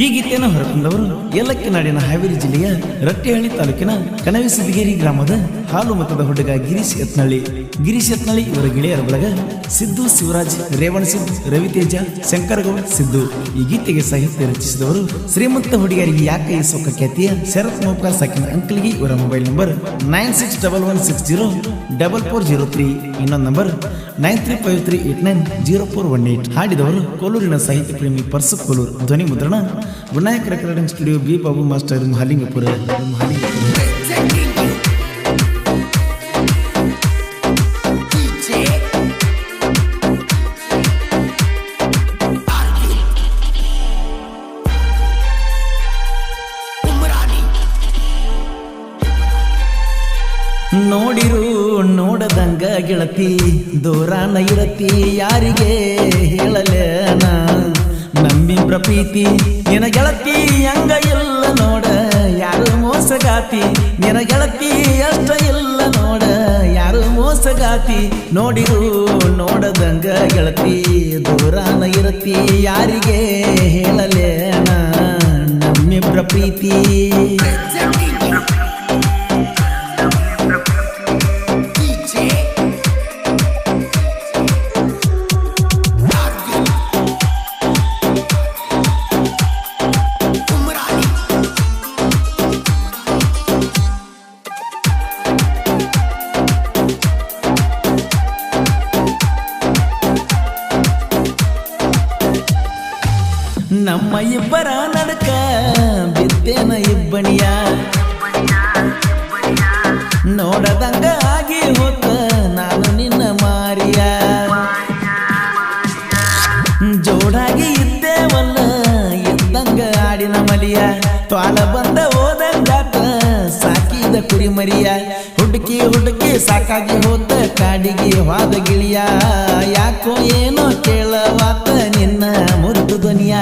ಈ ಗೀತೆಯನ್ನು ಹೊರತಂದವರು ಏಲಕ್ಕಿ ನಾಡಿನ ಹಾವೇರಿ ಜಿಲ್ಲೆಯ ರಟ್ಟೆಹಳ್ಳಿ ತಾಲೂಕಿನ ಕನವಿ ಗ್ರಾಮದ ಹಾಲು ಮತದ ಹುಡುಗ ಗಿರೀಶ್ ಯತ್ನಳ್ಳಿ. ಗಿರೀಶ್ ಯತ್ನಳ್ಳಿ ಇವರ ಗೆಳೆಯರ ಬಳಗ ಸಿದ್ದು ಶಿವರಾಜ್ ರೇವಣ ಸಿದ್ ರವಿತೇಜ, ಶಂಕರಗೌಡ್ ಸಿದ್ದು. ಈ ಗೀತೆಗೆ ಸಾಹಿತ್ಯ ರಚಿಸಿದವರು ಶ್ರೀಮಂತ ಹುಡುಗಿಯರಿಗೆ ಯಾಕೆ ಈ ಸೊಕ್ಕ ಖ್ಯಾತಿಯ ಶರತ್ ಮೌಕ ಸಾಕಿನ ಅಂಕಲ್ಗೆ ಇವರ mobile number nine six double one six zero double four zero three. ಇನ್ನೊಂದು number nine three five three eight nine zero four one eight. ಹಾಡಿದವರು ಕೋಲೂರಿನ ಸಾಹಿತ್ಯ ಪ್ರೇಮಿ ಪರ್ಸು ಕೋಲೂರು. ಧ್ವನಿ ಮುದ್ರಣ Vinayaka recording studio B Babu master Mahalingapura Mahalingapura ನೋಡಿರು ನೋಡದಂಗ ಗೆಳತಿ ದೂರಾನ ಇರತಿ ಯಾರಿಗೆ ಹೇಳಲೇನ ನಮ್ಮಿಬ್ರ ಪ್ರೀತಿ ನಿನ ಗೆಳತಿ ಹಂಗ ಇಲ್ಲ ನೋಡ. ಯಾರು ಮೋಸಗಾತಿ ನಿನ ಗೆಳತಿ ಅಷ್ಟ ಇಲ್ಲ ನೋಡ. ಯಾರು ಮೋಸಗಾತಿ, ನೋಡಿರು, ನೋಡದಂಗ ಗೆಳತಿ. ದೂರಾನ ಇರತಿ, ಯಾರಿಗೆ ಹೇಳಲೇನ? ನಮ್ಮಿಬ್ರ ಪ್ರೀತಿ ನಮ್ಮ ಇಬ್ಬರ ನಡಕ ಬಿದ್ದೇನ ಇಬ್ಬನಿಯ? ನೋಡದಂಗ ಆಗಿ ಹೋತ ನಾನು ನಿನ್ನ ಮಾರಿಯ. ಜೋಡಾಗಿ ಇದ್ದೇವಲ್ಲ ಇದ್ದಂಗ ಆಡಿನ ಮಲಿಯ. ತ್ವಾಲ ಬಂದ ಹೋದಂಗಾತ ಸಾಕಿದ ಕುರಿ ಮರಿಯ ಹುಡುಕಿ ಹುಡುಕಿ ಸಾಕಾಗಿ ಹೋತ ಕಾಡಿಗೆ ವಾದ ಗಿಳಿಯ. ಯಾಕೋ ಏನೋ ಕೇಳವಾತ ನಿನ್ನ ಮುದ್ದು ಧ್ವನಿಯ.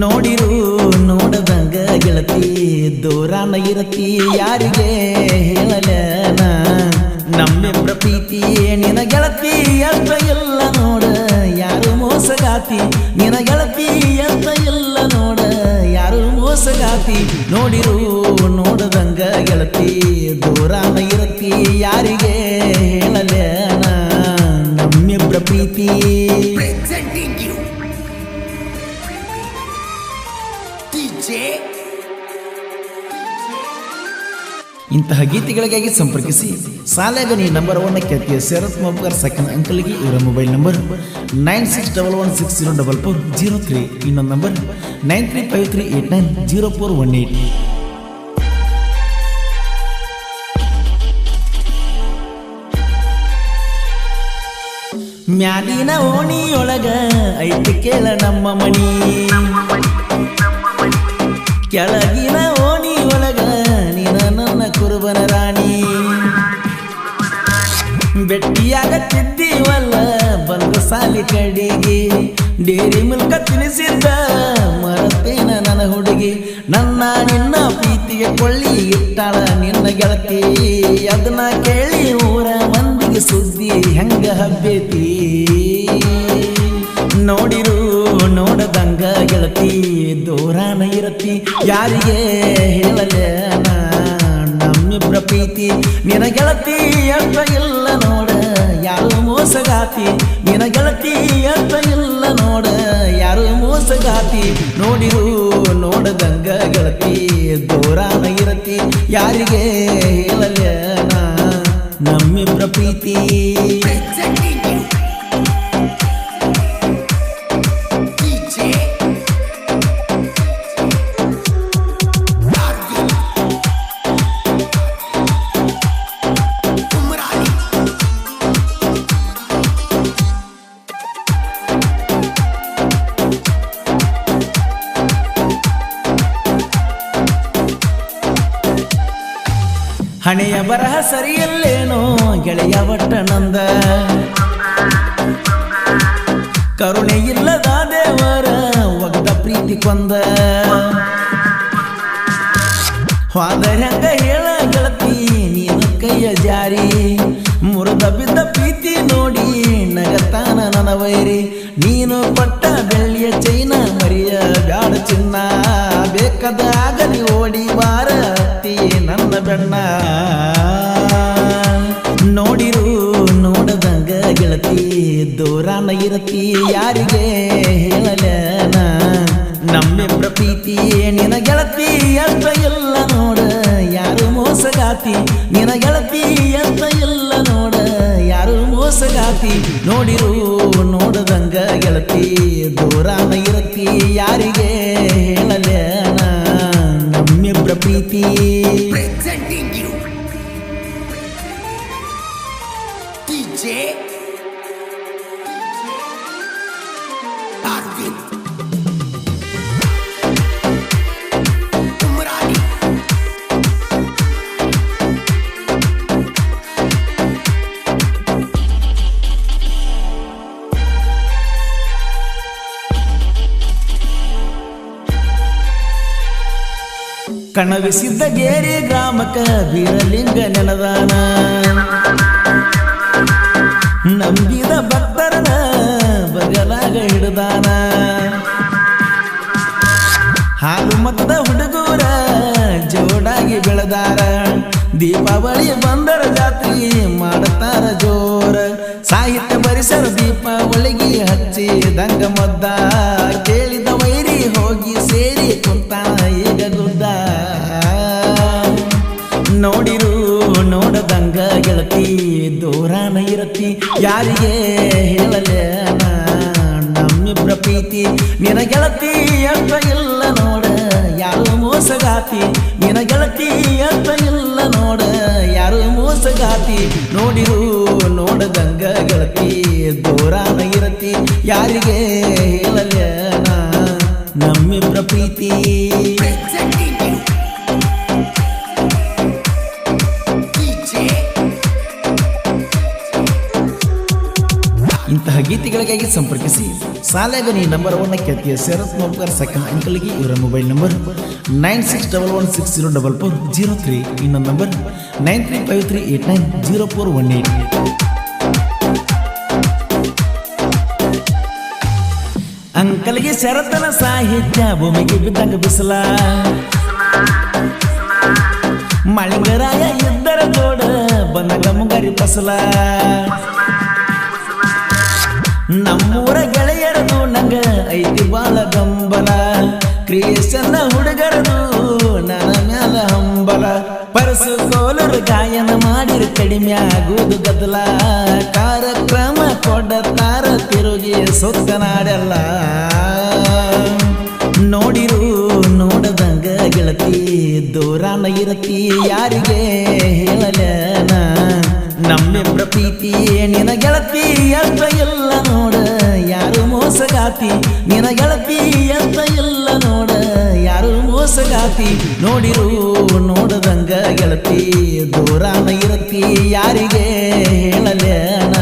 ನೋಡಿರು ನೋಡದಂಗ ಗೆಳತಿ, ದೂರಾನ ಇರತಿ, ಯಾರಿಗೆ ಹೇಳಲೇನ? ನಮ್ಮಿಬ್ರ ಪ್ರೀತಿ ನಿನ ಗೆಳತಿ ಅಂತ ಇಲ್ಲ ನೋಡ, ಯಾರು ಮೋಸಗಾತಿ? ನಿನ ಗೆಳತಿ ಅಂತ ಇಲ್ಲ ನೋಡ, ಯಾರು ಮೋಸಗಾತಿ? ನೋಡಿರು ನೋಡದಂಗ ಗೆಳತಿ, ದೂರಾನ ಇರತಿ, ಯಾರಿಗೆ ಹೇಳಲೇನ? ನಮ್ಮಿಬ್ರ ಪ್ರೀತಿ ಇಂತಹ ಗೀತೆಗಳಿಗಾಗಿ ಸಂಪರ್ಕಿಸಿ. ಸಾಲಾಗನಿ ನಂಬರ್ ಒನ್ ಖ್ಯಾತಿಯ ಶರತ್ ಮೊಬ್ಬರ್ ಸೆಕೆಂಡ್ ಅಂಕಲ್ಗೆ ಇವರ mobile number nine six double one six zero double four zero three ಇನ್ನೊಂದು number nine three five three eight nine zero four one eight ಮ್ಯಾಲಿನ ಓಣಿಯೊಳಗ ಐತಿ ಕೇಳ ನಮ್ಮ ಮಣಿ. ಕೆಳಗಿನ ಸಾಲಿ ಕಡೆಗೆ. ಡೇರಿ ಮುಲ್ಕ ತಿನಿಸಿದ್ದ ಮರತೇನ ನನ್ನ ಹುಡುಗಿ. ನನ್ನ ನಿನ್ನ ಪ್ರೀತಿಗೆ ಕೊಳ್ಳಿ ಇಟ್ಟಾಳ ನಿನ್ನ ಗೆಳತಿ. ಅದನ್ನ ಕೇಳಿ ಊರ ಮಂದಿಗೆ ಸುದ್ದಿ ಹೆಂಗ ಹಬ್ಬೈತಿ. ನೋಡಿರು, ನೋಡದಂಗ ಗೆಳತಿ, ದೂರಾನ ಇರತಿ. ಯಾರಿಗೆ ಹೇಳಲೆ ನಮ್ಮಿಬ್ರ ಪ್ರೀತಿ. ನಿನ್ನ ಗೆಳತಿ ಅಷ್ಟ ಇಲ್ಲ ನೋಡ. ಮೋಸಗಾತಿ ನಿನ ಗೆಳತಿ ಅಂತ ಇಲ್ಲ ನೋಡ. ಯಾರು ಮೋಸಗಾತಿ, ನೋಡಿರು ನೋಡದಂಗ ಗೆಳತಿ, ದೂರಾನ ಇರತಿ, ಯಾರಿಗೆ ಹೇಳಲ್ಯ ನಮ್ಮಿಬ್ರ ಪ್ರೀತಿ. ಹಣೆಯ ಬರಹ ಸರಿಯಲ್ಲೇನೋ ಗೆಳೆಯ ಒಟ್ಟ ನಂದ. ಕರುಣೆ ಇಲ್ಲದ ದೇವರ ಒಗದ ಪ್ರೀತಿ ಕೊಂದ. ಹೋದ ಹೆಂಗ ಹೇಳ ಗೆಳತಿ, ನೀನು ಕೈಯ ಜಾರಿ. ಮುರಿದ ಬಿದ್ದ ಪ್ರೀತಿ ನೋಡಿ ನಗತಾನ ನನ್ನ ವೈರಿ ನೀನು ಪಟ್ಟ ಬೆಳ್ಳಿಯ ಚೈನ, ಮರಿಯ ಬ್ಯಾಡ ಚಿನ್ನ. ಬೇಕಾದಾಗ ಓಡಿ ಬಾರ ಬೆಣ್ಣ ನೋಡಿರು, ನೋಡದಂಗ ಗೆಳತಿ, ದೂರಾನ ಇರತಿ, ಯಾರಿಗೆ ಹೇಳಲೇನ? ನಮ್ಮ ಪ್ರೀತಿ ನಿನ ಗೆಳತಿ ಅಂತ ಇಲ್ಲ ನೋಡ, ಯಾರು ಮೋಸಗಾತಿ? ನಿನ ಗೆಳತಿ ಅಂತ ಇಲ್ಲ ನೋಡ, ಯಾರು ಮೋಸಗಾತಿ? ನೋಡಿರು, ನೋಡದಂಗ ಗೆಳತಿ, ದೂರಾನ ಇರತಿ, ಯಾರಿಗೆ ಹೇಳಲೇನ? ನಮ್ಮಿಬ್ರ ಪ್ರೀತಿ ಕಣವಿಸಿದ್ದ ಗೇರಿ ಗ್ರಾಮಕ ಬೀರಲಿಂಗ ನೆನದಾನ ನಂಬಿದ ಭಕ್ತರನ ಬಗಲಾಗ ಹಿಡ್ದಾನ ಹಾಲು ಮತದ ಹುಡುಗೂರ ಜೋಡಾಗಿ ಬೆಳೆದಾರ. ದೀಪಾವಳಿ ಬಂದರ ಜಾತ್ರಿ ಮಾಡುತ್ತಾರ ಜೋರ. ಸಾಹಿತ್ಯ ಪರಿಸರ ದೀಪಾವಳಿಗೆ ಹಚ್ಚಿ ದಂಗ ಮದ್ದ. ಕೇಳಿದ ವೈರಿ ಹೋಗಿ ಸೇರಿ ಕುಂತಾನ ಈಗ ಗುದ್ದ ಗೆಳತಿ ದೂರಾನ ಇರತಿ, ಯಾರಿಗೆ ಹೇಳಲೇನ ನಮ್ಮಿಬ್ರ ಪ್ರೀತಿ ನಿನ ಗೆಳತಿ ಅಂತ ಇಲ್ಲ ನೋಡ, ಯಾರು ಮೋಸಗಾತಿ? ನಿನ ಗೆಳತಿ ಅಂತ ಇಲ್ಲ ನೋಡ, ಯಾರು ಮೋಸಗಾತಿ? ನೋಡಿರು, ನೋಡದಂಗ ಗೆಳತಿ, ದೂರಾನ ಇರತಿ, ಯಾರಿಗೆ ಹೇಳಲೇನ ನಮ್ಮಿಬ್ರ ಪ್ರೀತಿ. ಇಂತಹ ಗೀತೆಗಳಿಗಾಗಿ ಸಂಪರ್ಕಿಸಿ. ಸಾಲಾಗನಿ ನಂಬರ್ ಒನ್ ಖ್ಯಾತಿಯ ಶರತ್ ಮೋಬ್ಕರ್ ಸೆಕೆಂಡ್ ಅಂಕಲ್ಗೆ ಇವರ mobile number nine six double one six zero double four zero three ಇನ್ನೊಂದು number nine three five three eight nine zero four one eight ಅಂಕಲ್ಗೆ ಶರತನ ಸಾಹಿತ್ಯ ಭೂಮಿಗೆ ಬಿದ್ದಂಗ ಬಿಸಲ. ಮಳಿಂಗರಾಯ ಇದ್ದರ ಜೋಡ ಬಂದಾಗ ಮುಂಗಾರಿ ಫಸಲ. ನಮ್ಮೂರ ಗೆಳೆಯರದು ನಂಗ ಐತಿ ಬಾಳ ಗಂಬಲ. ಕ್ರಿಯೇಷನ್ನ ಹುಡುಗರನು ನನ್ನ ಮ್ಯಾಲ ಹಂಬಲ. ಪರಸು ಸೋಲರು ಗಾಯನ ಮಾಡಿರು ಕಡಿಮೆ ಆಗುವುದು ಗದಲ ಕಾರ್ಯಕ್ರಮ ಕೊಡತಾರ ತಿರುಗಿ ಸುತ್ತನಾಡೆಲ್ಲ ನೋಡಿರು, ನೋಡದಂಗ ಗೆಳತಿ, ದೂರಾನ ಇರತಿ, ಯಾರಿಗೆ ಹೇಳಲೇನ ನಮ್ಮಿಬ್ರ ಪ್ರೀತಿ ನಿನ ಗೆಳತಿ ಅಂತ ಎಲ್ಲ ನೋಡ. ಯಾರು ಮೋಸಗಾತಿ? ನಿನ ಗೆಳತಿ ಅಂತ ಇಲ್ಲ ನೋಡ. ಯಾರು ಮೋಸಗಾತಿ? ನೋಡಿರು ನೋಡದಂಗ ಗೆಳತಿ. ದೂರಾನ ಇರತಿ ಯಾರಿಗೆ ಹೇಳಲೇನ?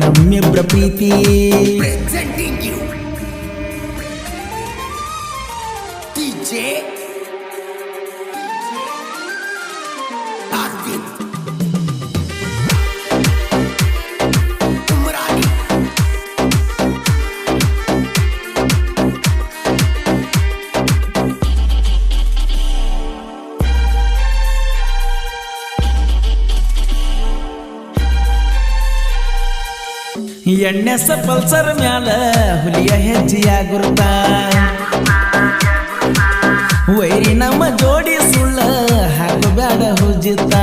ನಮ್ಮಿಬ್ರ ಪ್ರೀತಿ Presenting you. DJ. ಎಣ್ಣೆಸ ಪಲ್ಸರ್ ಮ್ಯಾಲ ಹುಲಿಯ ಹೆಜ್ಜೆಯ ಗುರುತ ವೈರಿ ನಮ್ಮ ಜೋಡಿ ಸುಳ್ಳ ಹಾಕು ಬ್ಯಾಡ ಹುಜಿತ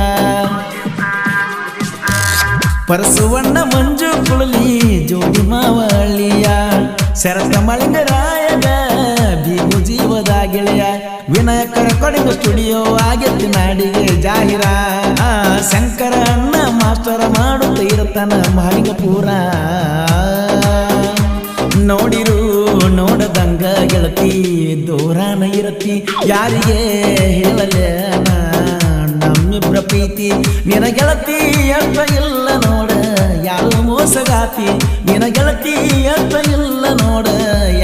ಪರಸುವಣ್ಣ ಮಂಜು ಕುಳಲಿ ಜೋಡಿ ಮಾವಳಿಯ ಶರತ ಭೀಮು ಜೀವದ ಗೆಳೆಯ, ವಿನಾಯಕರ ಕೊಡಗು ಸ್ಟುಡಿಯೋ ಆಗೈತಿ ನಾಡಿಗೆ ಜಾಹಿರ. ಶಂಕರ ಅಣ್ಣ ಮಾಸ್ತರ ಮಾಡುತ್ತ ಇರತನ ಮಾಲಿಂಗಪುರ ನೋಡಿರು, ನೋಡದಂಗ ಗೆಳತಿ, ದೂರಾನ ಇರತಿ, ಯಾರಿಗೆ ಹೇಳಲೆ ನಮ್ಮಿಬ್ಬರ ಪ್ರೀತಿ ನಿನ ಗೆಳತಿ ಅಂತ ಇಲ್ಲ ನೋಡ, ಯಾರು ಮೋಸಗಾತಿ? ನಿನ ಗೆಳತಿ ಅಂತ ಇಲ್ಲ ನೋಡ,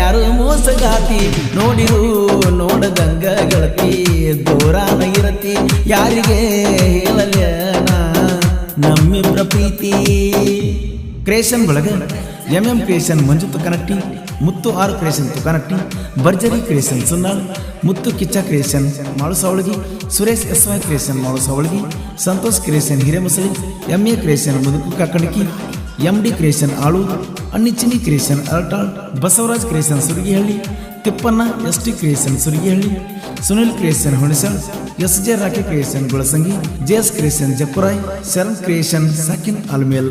ಯಾರು ಮೋಸಗಾತಿ? ನೋಡಿರು ನೋಡದಂಗ ಗೆಳತಿ ದೂರಾನ ಇರತಿ ಯಾರಿಗೆ ಹೇಳಲೇನ? ನಮ್ಮಿ ಪ್ರೀತಿ. ಕ್ರೇಷನ್ ಒಳಗ ಎಂ ಎಂ ಕ್ರಿಯೇಷನ್ ಮಂಜುತ ಕನಟ್ಟಿ, ಮುತ್ತು ಆರ್ ಕ್ರಿಯೇಷನ್ ತುಕನಟ್ಟಿ ಭರ್ಜರಿ ಕ್ರಿಯೇಷನ್ ಸುನ್ನಾಳ್, ಮುತ್ತು ಕಿಚ್ಚ ಕ್ರಿಯೇಷನ್ ಮಾಳುಸಾವಳಗಿ, ಸುರೇಶ್ ಎಸ್ ವೈ ಕ್ರಿಯೇಷನ್ ಮಾಳುಸಾವಳಗಿ, ಸಂತೋಷ್ ಕ್ರಿಯೇಷನ್ ಹಿರೇಮಸಳಿ, ಎಂ ಎ ಕ್ರಿಯೇಷನ್ ಮುದುಕು ಕಾಕಣಿಕಿ ಎಂ ಡಿ ಕ್ರಿಯೇಷನ್ ಆಳು ಅಣ್ಣಿಚಿನಿ creation Aratal Basavaraj creation Suragihalli Tippanna S T creation Suragihalli Sunil creation ಹೊಣಸಾಳ್ S J ರಾಕೆ ಕ್ರಿಯೇಷನ್ ಗುಳಸಂಗಿ ಜೆ ಎಸ್ ಕ್ರಿಯೇಷನ್ ಜಪುರಾಯ್ ಶರಣ್ ಕ್ರಿಯೇಷನ್ ಸಾಕಿನ್ ಆಲ್ಮೇಲ್